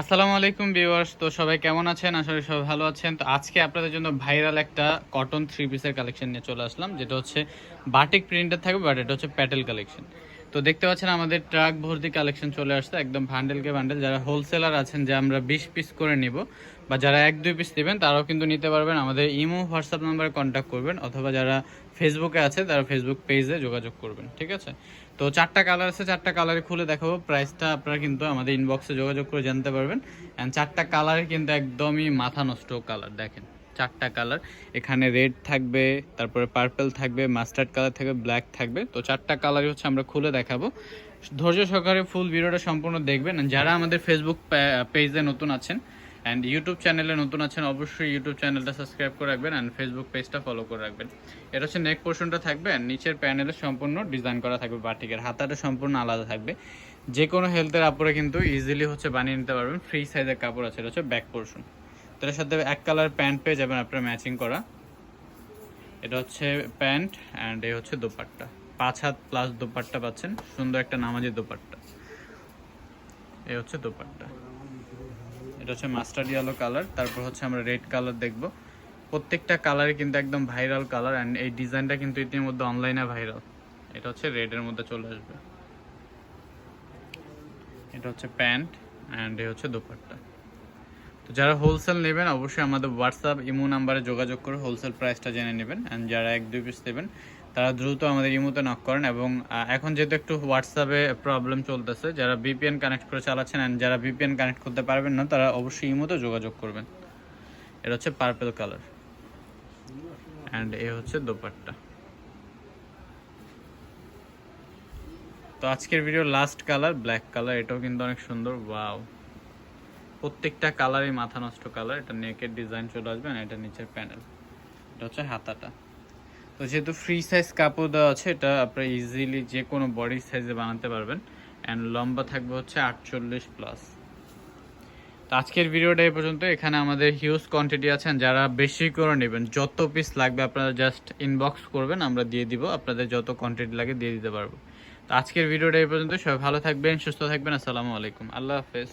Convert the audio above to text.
আসসালামু আলাইকুম ভিউয়ার্স, তো সবাই কেমন আছেন? আসলে সবাই ভালো আছেন। তো আজকে আপনাদের জন্য ভাইরাল একটা কটন থ্রি পিসের কালেকশন নিয়ে চলে আসলাম, যেটা হচ্ছে বাটিক প্রিন্টার থাকবে বাট এটা হচ্ছে প্যাটেল কালেকশন তো দেখতে পাচ্ছেন আমাদের ট্রাক ভর্তি কালেকশন চলে আসছে, একদম ভান্ডেলকে বান্ডেল যারা হোলসেলার আছেন, যে আমরা বিশ পিস করে নিব, বা যারা এক, দুই পিস নেবেন, তারাও কিন্তু নিতে পারবেন। আমাদের ইমো, হোয়াটসঅ্যাপ নাম্বারে কন্ট্যাক্ট করবেন, অথবা যারা ফেসবুকে আছে, তারা ফেসবুক পেজে যোগাযোগ করবেন, ঠিক আছে? তো চারটা কালার আছে, চারটা কালারে খুলে দেখাবো। প্রাইসটা আপনারা কিন্তু আমাদের ইনবক্সে যোগাযোগ করে জানতে পারবেন। অ্যান্ড চারটা কালার কিন্তু একদমই মাথা নষ্ট কালার দেখেন। চারটা কালার। এখানে রেড থাকবে, তারপরে পার্পল থাকবে, মাস্টার্ড কালার থাকবে, ব্ল্যাক থাকবে। তো চারটা কালারই হচ্ছে আমরা খুলে দেখাবো। ধৈর্য সহকারে ফুল ভিডিওটা সম্পূর্ণ দেখবেন। যারা আমাদের ফেসবুক পেজে নতুন আছেন অ্যান্ড ইউটিউব চ্যানেলে নতুন আছেন, অবশ্যই ইউটিউব চ্যানেলটা সাবস্ক্রাইব করে রাখবেন অ্যান্ড ফেসবুক পেজটা ফলো করে রাখবেন। এটা হচ্ছে নেক পোর্শনটা থাকবে অ্যান্ড নিচের প্যানেলে সম্পূর্ণ ডিজাইন করা থাকবে বাটিকের। হাতাটা সম্পূর্ণ আলাদা থাকবে। যে কোনো হেলথের আপরে কিন্তু ইজিলি হচ্ছে বানিয়ে নিতে পারবেন। ফ্রি সাইজের কাপড় আছে, এটা হচ্ছে ব্যাক পোর্শন তো এটার সাথে এক কালার প্যান্ট পেয়ে যাবেন আপনার ম্যাচিং করা। এটা হচ্ছে প্যান্ট অ্যান্ড এই হচ্ছে দোপাট্টা। পাঁচ হাত প্লাস দোপাট্টা পাচ্ছেন। সুন্দর একটা নামাজি দোপাট্টা। এই হচ্ছে দোপাট্টা। এটা হচ্ছে মাস্টার্ড ইয়েলো কালার তারপর হচ্ছে আমরা রেড কালার দেখব। প্রত্যেকটা কালারই কিন্তু একদম ভাইরাল কালার অ্যান্ড এই ডিজাইনটা কিন্তু ইতিমধ্যে অনলাইনে ভাইরাল এটা হচ্ছে রেডের মধ্যে চলে আসবে। এটা হচ্ছে প্যান্ট অ্যান্ড এই হচ্ছে দোপাট্টা। তো যারা হোলসেল নেবেন, অবশ্যই আমাদের হোয়াটসঅ্যাপ ইমো নাম্বারে যোগাযোগ করে হোলসেল প্রাইসটা জেনে নেবেন। অ্যান্ড যারা এক, দুই পিস নেবেন, তারা দ্রুত আমাদের ইমোতে নক করেন এবং এখন যেহেতু একটু হোয়াটসঅ্যাপে প্রবলেম চলতেছে, যারা বিপিএন কানেক্ট করে চালাচ্ছেন অ্যান্ড যারা বিপিএন কানেক্ট করতে পারবেন না, তারা অবশ্যই ইমোতে যোগাযোগ করবেন। এটা হচ্ছে পার্পেল কালার অ্যান্ড এ হচ্ছে দোপাট্টা। তো আজকের video last colour black colour এটাও কিন্তু অনেক সুন্দর। ওয়াও প্রত্যেকটা কালারই মাথা নষ্ট কালার, এটা নেকের ডিজাইন চলে আসবে এটা নিচের প্যানেল এটা হচ্ছে হাতাটা। তো যেহেতু ফ্রি সাইজ কাপড় দেওয়া আছে, এটা আপনারা ইজিলি যে কোনো বডি সাইজে বানাতে পারবেন। অ্যান্ড লম্বা থাকবে হচ্ছে আটচল্লিশ প্লাস তো আজকের ভিডিওটা এই পর্যন্ত। এখানে আমাদের হিউজ কোয়ান্টিটি আছেন যারা বেশি করে নেবেন, যত পিস লাগবে আপনারা জাস্ট ইনবক্স করবেন, আমরা দিয়ে দিব। আপনাদের যত কোয়ান্টিটি লাগে দিয়ে দিতে পারব। তো আজকের ভিডিওটা এই পর্যন্ত। সবাই ভালো থাকবেন, সুস্থ থাকবেন। আসসালামু আলাইকুম। আল্লাহ হাফেজ।